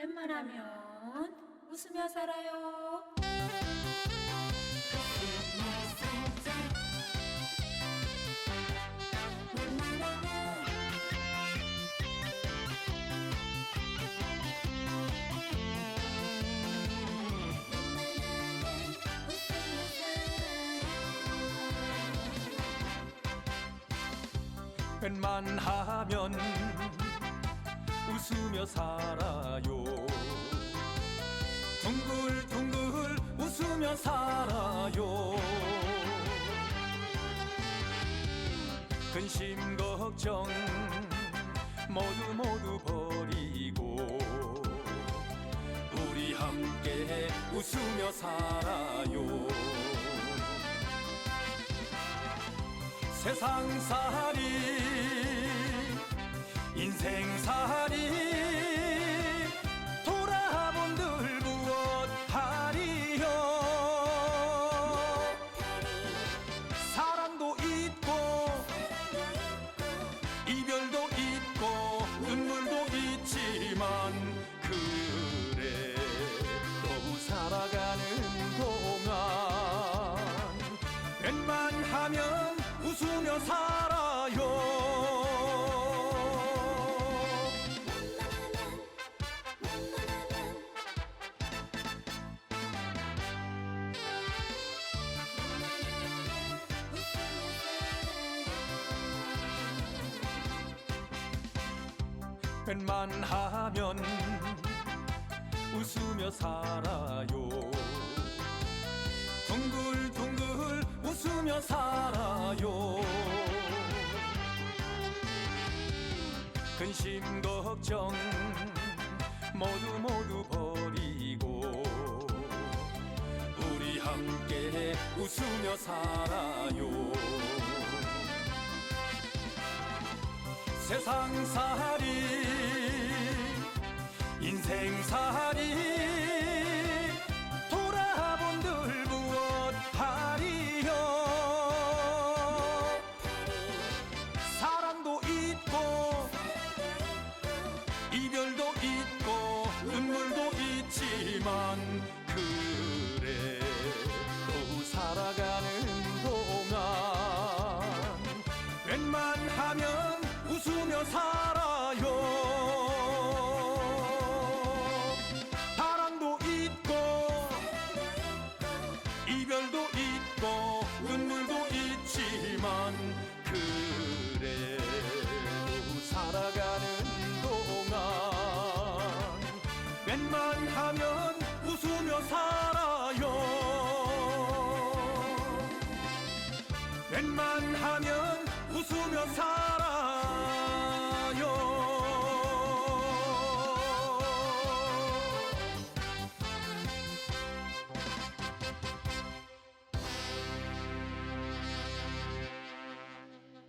웬만하면 웃으며 살아요. 웬만하면 웃으며 살아요 웃으며 살아요. 근심 걱정 모두 모두 버리고 우리 함께 웃으며 살아요. 세상살이 웬만하면 웃으며 살아요. 웬만하면 웃으며 살아요 웃으며 살아요. 근심 걱정 모두 모두 버리고 우리 함께 웃으며 살아요. 세상살이 인생살이 웬만하면 웃으며 살아요. 사랑도 있고 이별도 있고 눈물도 있지만 그래도 살아가는 동안 웬만하면 웃으며 살아요. 웬만하면 웃으며 살아.